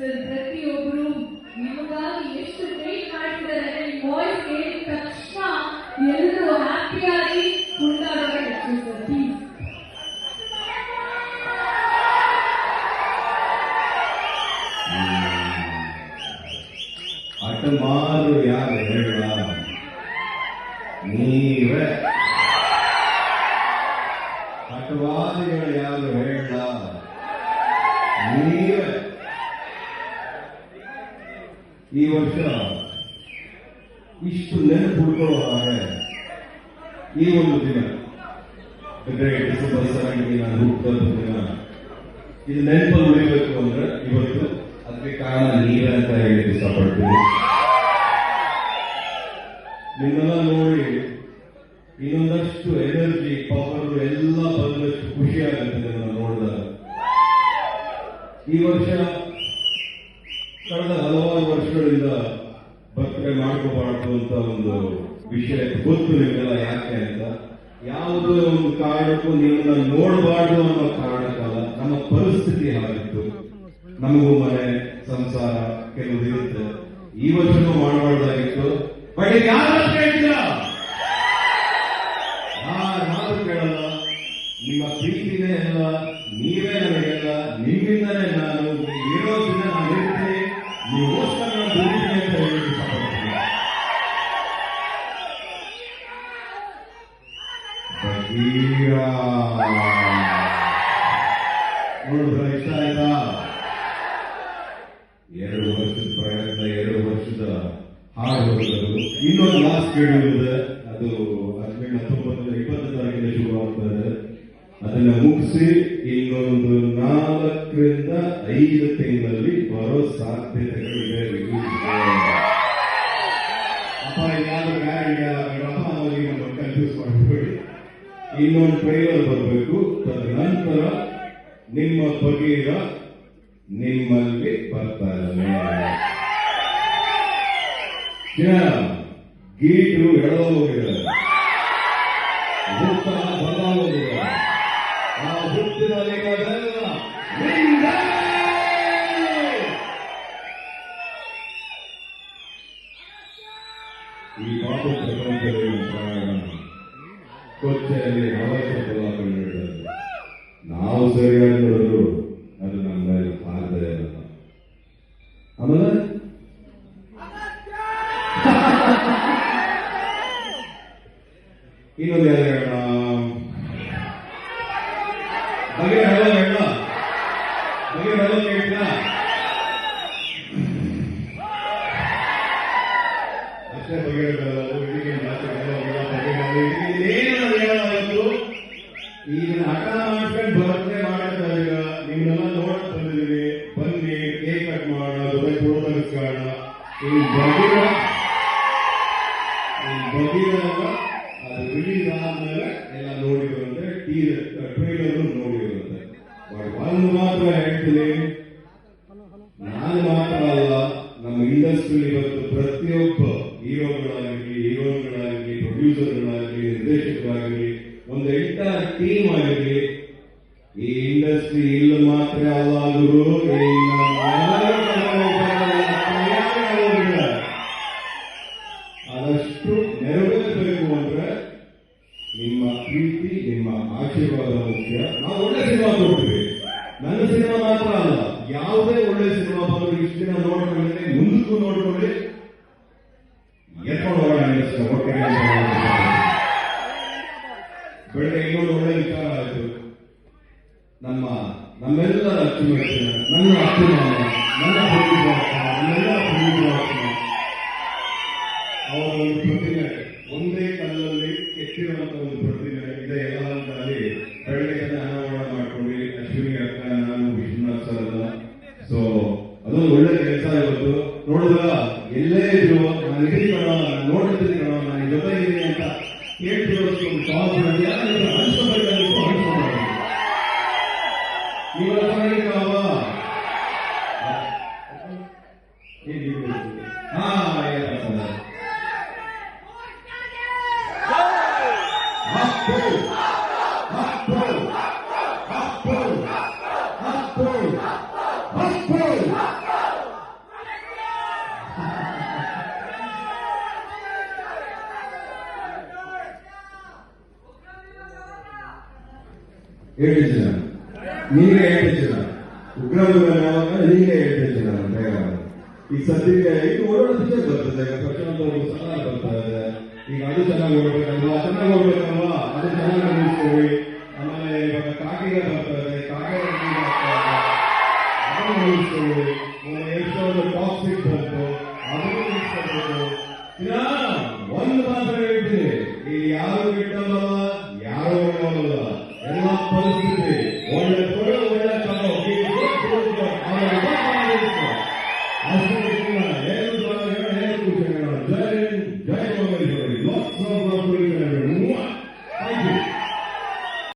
Sir ಪ್ರತಿಯೊಬ್ರು ನಿಮಗಾಗಿ ಎಷ್ಟು ವೇಟ್ ಮಾಡ್ತಿದ್ದಾರೆ ಅಂದ್ರೆ ನಿಮ್ಮ ವಾಯ್ಸ್ ಕೇಳಿದ ತಕ್ಷಣ ಎಲ್ಲರೂ ಹ್ಯಾಪಿಯಾಗಿ ಕುಂದಾಡೋಕೆ ಸರ್ ಪ್ಲೀಸ್ ಅಟಮಾರು ಯಾರು ಹೇಳ ನೀವೇ ಅಟವಾದಿಗಳು ಯಾರು ಹೇಳ ಈ ವರ್ಷ ಇಷ್ಟು ನೆನಪು ಹಾಗೆ ಈ ಒಂದು ದಿನ. ಡಿಸೆಂಬರ್ ಸೆವೆಂಟಿ ನಾನು ಹುಟ್ಟಿದ ದಿನ. ಇದು ನೆನಪಲ್ಲಿ ಉಳಿಬೇಕು ಅಂದ್ರೆ ಇವತ್ತು ಅದಕ್ಕೆ ಕಾರಣ ನೀವೇ ಅಂತ ಹೇಳಿ ಇಷ್ಟಪಡ್ತೀನಿ. ನಿಮ್ಮೆಲ್ಲ ನೋಡಿ, ಇನ್ನೊಂದಷ್ಟು ಎನರ್ಜಿ ಪವರ್ ಎಲ್ಲ ಬಂದಷ್ಟು ಖುಷಿ ಆಗುತ್ತೆ ನೋಡಿದಾಗ. ಈ ವರ್ಷ ಬರ್ತ್ಡೇ ಮಾಡ್ಕೋಬಾರ್ದು ಅಂತ ಒಂದು ವಿಷಯ ಗೊತ್ತು ನಿಮಗೆಲ್ಲ ಯಾಕೆ ಅಂತ? ಯಾವುದೇ ಒಂದು ಕಾರಣಕ್ಕೂ ನಿಮ್ಮನ್ನ ನೋಡಬಾರ್ದು ಅನ್ನೋ ಕಾರಣಕ್ಕಲ್ಲ, ನಮ್ಮ ಪರಿಸ್ಥಿತಿ ಹಾಗಿತ್ತು. ನಮಗೂ ಮನೆ, ಸಂಸಾರ, ಕೆಲವು ಇರುತ್ತೆ. ಈ ವರ್ಷನೂ ಮಾಡಬಾರ್ದಾಗಿತ್ತು. ಬಟ್ ಯಾರು ಕೇಳಲ್ಲ? ನಿಮ್ಮ ಪ್ರೀತಿನೇ ಅಲ್ಲ, ನೀವೇ ನನಗೆಲ್ಲ ನಿಮ್ಮಿಂದಲೇ ನಾನು ಇರೋದ್ರಿಂದ ನಾನು ನೀವೋಸ್ಕರ ನಾನು ದುಡಿತೀನಿ ಅಂತ ಹೇಳಿ. ನೋಡಿದ್ರ ಇಷ್ಟ ಆಯ್ತಾ ಎರಡು ವರ್ಷದ ಪ್ರಯತ್ನ ಎರಡು ವರ್ಷದ ಹಾಡು ಇನ್ನೊಂದು ಲಾಸ್ಟ್ ಕೇಳಿದೆ ಅದು ಹದಿನೆಂಟು ಹತ್ತೊಂಬತ್ತು ಇಪ್ಪತ್ತು ತಾರೀಕಿನ ಶುರುವಾಗ್ತದೆ ಅದನ್ನ ಮುಗಿಸಿ ಐದು ತಿಂಗಳಲ್ಲಿ ಬರೋ ಸಾಧ್ಯತೆಗಳಿದೆ ಅಪ್ಪ ಅವರಿಗೆ ಕನ್ಫ್ಯೂಸ್ ಮಾಡಬೇಡಿ. ಇನ್ನೊಂದು ಟ್ರೈಲರ್ ಬರಬೇಕು. ತದನಂತರ ನಿಮ್ಮ ಬಗೆಯ ನಿಮ್ಮಲ್ಲಿ ಬರ್ತಾರೆ ಗೀಟು ಎಳೆದ ಈ ಒಂದು ಪ್ರಯಾಣ ಕೊಚ್ಚೆಯಲ್ಲಿ ಕಂಡಿದ್ದಾರೆ ನಾವು ಸರಿಯಾಗಿ ಅದು ನಮ್ಮ ಇರಲ್ಲ ಆಮೇಲೆ ಇನ್ನೊಂದು ಯಾರು ಹೇಳೋಣ? ಬಗೆ ಹೇಳೋ ಬಗೆ ಹೇಳೋ ಕೇಳ್ತೀರಾ? ಹೇಳೋಲ್ಲ ಬಗೆ ಹೇಳಲ್ಲ ಏನು ಹೇಳಲ್ಲ ಈಗ ಹಠ ಮಾಡ್ಕೊಂಡು ಬರ್ತೇ ಮಾಡ್ತಾ ಈಗ ನಿಮ್ಮನ್ನೆಲ್ಲ ನೋಡಕ್ ಬಂದಿದ್ದೀವಿ ಬನ್ನಿ ಕೇಕ್ ಕಟ್ ಮಾಡೋಣ ಜೊತೆ ತೆಗೆಸ್ಕೊಳ್ಳೋಣ. ಈ ಬಗೆಯ ಅದು ಎಲ್ಲ ನೋಡಿರುವಂತೆ ಟೀ ಟ್ರೈಲರ್ ನೋಡಿರುವಂತೆ. ಬಟ್ ಒಂದು ಮಾತ್ರ ಹೇಳ್ತೀನಿ. ನಾನು ಮಾತ್ರ ಅಲ್ಲ, ನಮ್ಮ ಇಂಡಸ್ಟ್ರಿ ಇವತ್ತು ಪ್ರತಿಯೊಬ್ಬ ಹೀರೋಗಳಾಗಲಿ ಟೀಮ್ ಆಗಿದೆ ಈ ಇಂಡಸ್ಟ್ರಿ ಇಲ್ಲಿ ಮಾತ್ರ ಅಲ್ಲ, ಗುರು. ಈ ನಮ್ಮ ಎಲ್ಲರ ತಯಾರಾಗೋದಿಲ್ಲ. ಆದಷ್ಟು ನೆರವೇರಬೇಕು ಅಂದ್ರೆ ನಿಮ್ಮ ಪ್ರೀತಿ, ನಿಮ್ಮ ಆಶೀರ್ವಾದ ಮುಖ್ಯ. ನಾವು ಒಳ್ಳೆ ಸಿನಿಮಾ ಕೊಡ್ತೀವಿ ನನ್ನ ಸಿನಿಮಾ ಮಾತ್ರ ಅಲ್ಲ, ಯಾವುದೇ ಒಳ್ಳೆ ಸಿನಿಮಾ ಬಂದರೂ ಇಷ್ಟು ದಿನ 何がプロなの何がポリーの ఏడిపించిన నీగా ఏడిపించిన ಉಗ್ರವ್ರ ನಾವನ್ನ ನೀಗೆ ಏಡಿಪಿಸಿದ ಈಗ ಸದ್ಯಕ್ಕೆ ಈಗ ಓಡಾಡೋದಕ್ಕೆ ಬರ್ತದೆ ಈಗ ಪ್ರತಿಯೊಂದು ಚೆನ್ನಾಗಿ ಬರ್ತಾ ಇದೆ ಈಗ ಅದು ಚೆನ್ನಾಗಿ ಓಡಬೇಕಲ್ವಾ ಚೆನ್ನಾಗಿ ಓಡಬೇಕಲ್ವಾ ಅದು ಚೆನ್ನಾಗಿ ಮುಗಿಸ್ತೀವಿ